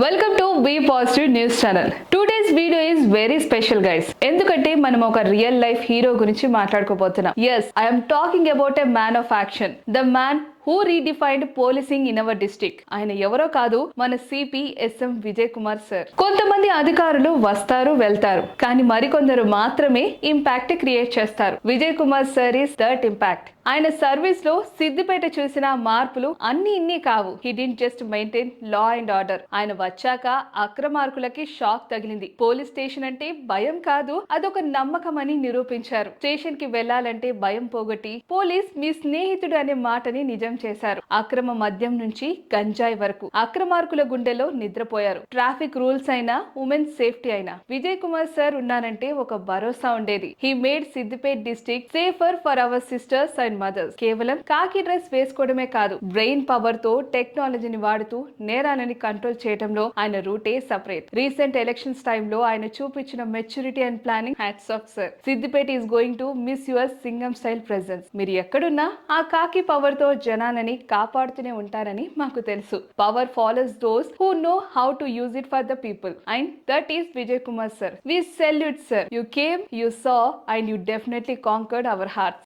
Welcome to B positive news channel today's video is very special guys ఎందుకంటే మనం ఒక real life hero గురించి మాట్లాడుకోబోతున్నాం. Yes I'm talking about a man of action the man who redefined policing in our district ఆయన ఎవరో కాదు మన CP SM Vijay Kumar sir కొంతమంది అధికారులు వస్తారు వెళ్తారు కానీ మరికొందరు మాత్రమే ఇంపాక్ట్ క్రియేట్ చేస్తారు. Vijay Kumar sir is that impact ఆయన సర్వీస్లో సిద్దిపేట చూసిన మార్పులు అన్ని ఇన్ని కావు. He didn't just maintain law and order ఆయన వచ్చాక అక్రమార్కులకి షాక్ తగిలింది. పోలీస్ స్టేషన్ అంటే భయం కాదు అదొక నమ్మకం అని నిరూపించారు. స్టేషన్కి వెళ్ళాలంటే భయం పోగొట్టి పోలీస్ మీ స్నేహితుడు అనే మాటని నిజం చేశారు. అక్రమ మద్యం నుంచి గంజాయి వరకు. అక్రమార్కుల గుండెలో నిద్రపోయారు. ట్రాఫిక్ రూల్స్ అయినా ఉమెన్ సేఫ్టీ అయినా. విజయ్ కుమార్ సార్ ఉన్నానంటే ఒక భరోసా ఉండేది. He made Siddipet district safer for our sisters and mothers. కేవలం కాకి డ్రెస్ వేసుకోవడమే కాదు బ్రెయిన్ పవర్తో టెక్నాలజీని వాడుతూ నేరాలని కంట్రోల్ చేయడంలో ఆయన రూటే సపరేట్. రీసెంట్ ఎలక్షన్స్ టైంలో ఆయన చూపించిన maturity and planning hats off sir. Siddipet is going to miss your Singam style presence. మీరు ఎక్కడున్నా ఆ కాకి పవర్తో జనాలని కాపాడుతూనే ఉంటారని మాకు తెలుసు. Power follows those who know how to use it for the people and that is Vijay Kumar sir we salute sir you came you saw and you definitely conquered our hearts